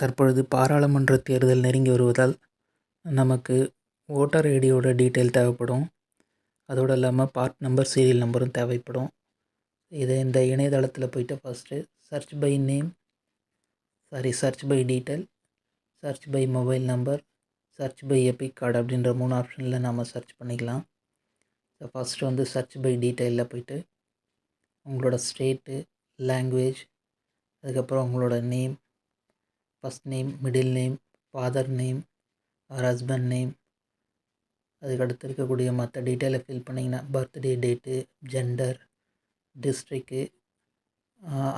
தற்பொழுது பாராளுமன்ற தேர்தல் நெருங்கி வருவதால் நமக்கு ஓட்டர் ஐடியோட டீட்டெயில் தேவைப்படும். அதோடு இல்லாமல் பார்ட் நம்பர் சீரியல் நம்பரும் தேவைப்படும். இதை இந்த இணையதளத்தில் போயிட்டு first search by name sorry search by detail search by mobile number search by EPIC card அப்படின்ற மூணு ஆப்ஷனில் நாம் சர்ச் பண்ணிக்கலாம். ஸோ ஃபஸ்ட்டு வந்து சர்ச் பை டீட்டெயிலில் போயிட்டு உங்களோட ஸ்டேட்டு லாங்குவேஜ் அதுக்கப்புறம் உங்களோட name first name middle name father name or husband name அதுக்கு அடுத்து இருக்கக்கூடிய மற்ற டீட்டெயிலை ஃபில் பண்ணிங்கன்னா birthday date gender district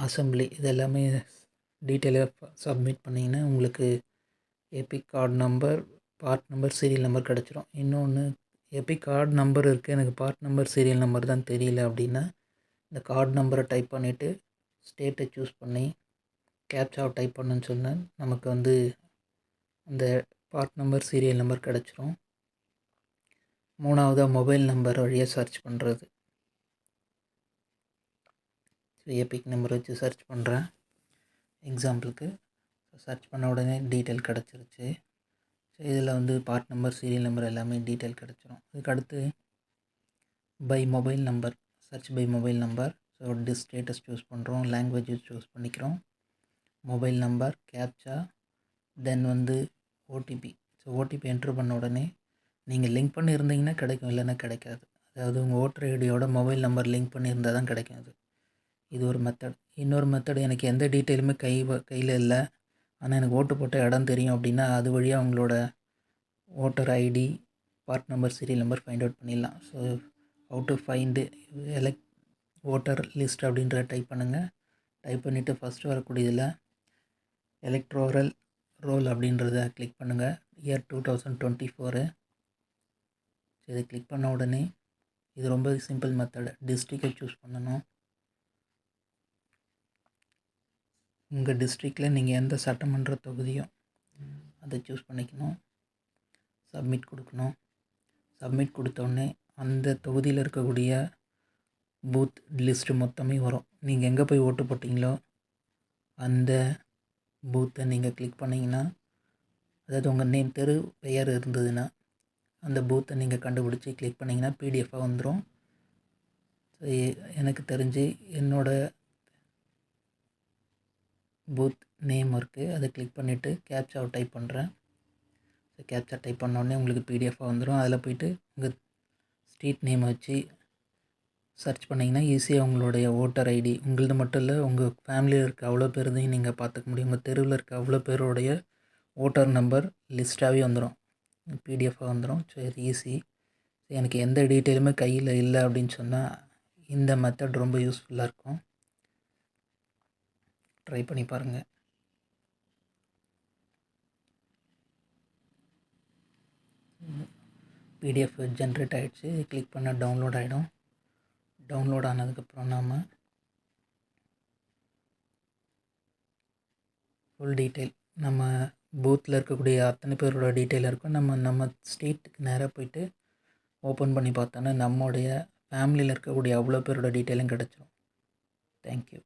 assembly இது எல்லாமே டீட்டெயிலாக சப்மிட் பண்ணிங்கன்னா உங்களுக்கு EPIC card number part number serial number கிடச்சிரும். இன்னொன்று எபிக் கார்டு நம்பர் இருக்குது எனக்கு பார்ட் நம்பர் சீரியல் நம்பர் தான் தெரியல அப்படின்னா இந்த கார்டு நம்பரை டைப் பண்ணிவிட்டு ஸ்டேட்டை சூஸ் பண்ணி கேப்சாவை டைப் பண்ணுன்னு சொன்னால் நமக்கு வந்து அந்த பார்ட் நம்பர் சீரியல் நம்பர் கிடச்சிரும். மூணாவதாக மொபைல் நம்பர் வழியாக சர்ச் பண்ணுறது ஸோ எபிக் நம்பர் வச்சு சர்ச் பண்ணுறேன் எக்ஸாம்பிளுக்கு சர்ச் பண்ண உடனே டீட்டெயில் கிடச்சிருச்சு. ஸோ இதில் வந்து பார்ட் நம்பர் சீரியல் நம்பர் எல்லாமே டீட்டெயில் கிடச்சிரும். அதுக்கடுத்து by mobile number search by mobile number so this states choose பண்ணுறோம் லாங்குவேஜ் சூஸ் பண்ணிக்கிறோம். மொபைல் நம்பர் கேப்சா தென் வந்து ஓடிபி ஸோ ஓடிபி என்ட்ரு பண்ண உடனே நீங்கள் லிங்க் பண்ணியிருந்தீங்கன்னா கிடைக்கும் இல்லைன்னா கிடைக்காது. அதாவது உங்கள் ஓட்டர் ஐடியோட மொபைல் நம்பர் லிங்க் பண்ணியிருந்தால் தான் கிடைக்கும் அது. இது ஒரு மெத்தட் இன்னொரு மெத்தட் எனக்கு எந்த டீட்டெயிலுமே கை கையில் இல்லை. ஆனால் எனக்கு ஓட்டு போட்ட இடம் தெரியும் அப்படின்னா அது வழியாக உங்களோட voter ID part number serial number find out பண்ணிடலாம். So how to find elect voter list அப்படின்ற டைப் பண்ணுங்கள் டைப் பண்ணிவிட்டு ஃபஸ்ட்டு வரக்கூடியதில் எலக்ட்ரோரல் ரோல் அப்படின்றத கிளிக் பண்ணுங்கள் year two thousand twenty four இதை கிளிக் பண்ண உடனே இது ரொம்ப சிம்பிள் மெத்தடு டிஸ்ட்ரிக்டை சூஸ் பண்ணணும். உங்கள் டிஸ்ட்ரிக்டில் நீங்கள் எந்த சட்டமன்ற தொகுதியோ அதை சூஸ் பண்ணிக்கணும். சப்மிட் கொடுக்கணும். சப்மிட் கொடுத்தோடனே அந்த தொகுதியில் இருக்கக்கூடிய பூத் லிஸ்ட்டு மொத்தமே வரும். நீங்கள் எங்கே போய் ஓட்டு போட்டிங்களோ அந்த பூத்தை நீங்கள் கிளிக் பண்ணிங்கன்னா அதாவது உங்கள் நேம் தெரு பெயர் இருந்ததுன்னா அந்த பூத்தை நீங்கள் கண்டுபிடிச்சி கிளிக் பண்ணிங்கன்னா பிடிஎஃபாக வந்துடும் எனக்கு தெரிஞ்சு என்னோடய பூத் நேம் இருக்குது அதை கிளிக் பண்ணிவிட்டு கேப்சாவை டைப் பண்ணுறேன் ஸோ கேப்சா டைப் பண்ணோடனே உங்களுக்கு பிடிஎஃபாக வந்துடும் அதில் போய்ட்டு உங்கள் ஸ்ட்ரீட் நேம் வச்சு சர்ச் பண்ணிங்கன்னா ஈஸியாக உங்களுடைய ஓட்டர் ஐடி உங்களது மட்டும் இல்லை உங்கள் ஃபேமிலியில் இருக்க அவ்வளோ பேருதையும் நீங்கள் பார்த்துக்க முடியும். உங்கள் தெருவில் இருக்க அவ்வளோ பேருடைய ஓட்டர் நம்பர் லிஸ்ட்டாகவே வந்துடும் பிடிஎஃபாக வந்துடும் ஸோ இது ஈஸி எனக்கு எந்த டீட்டெயிலுமே கையில் இல்லை அப்படின்னு சொன்னால் இந்த மெத்தட் ரொம்ப யூஸ்ஃபுல்லாக இருக்கும். ட்ரை பண்ணி பாருங்கள் பிடிஎஃப் ஜென்ரேட் ஆகிடுச்சு கிளிக் பண்ணால் டவுன்லோட் ஆகிடும் டவுன்லோட் ஆனதுக்கப்புறம் நாம் ஃபுல் டீட்டெயில் நம்ம பூத்தில் இருக்கக்கூடிய அத்தனை பேரோட டீட்டெயில் இருக்கும். நம்ம நம்ம ஸ்டேட்டுக்கு நேராக போயிட்டு ஓப்பன் பண்ணி பார்த்தோன்னா நம்மளுடைய ஃபேமிலியில் இருக்கக்கூடிய அவ்வளோ பேரோட டீட்டெயிலும் கிடச்சிரும். தேங்க்யூ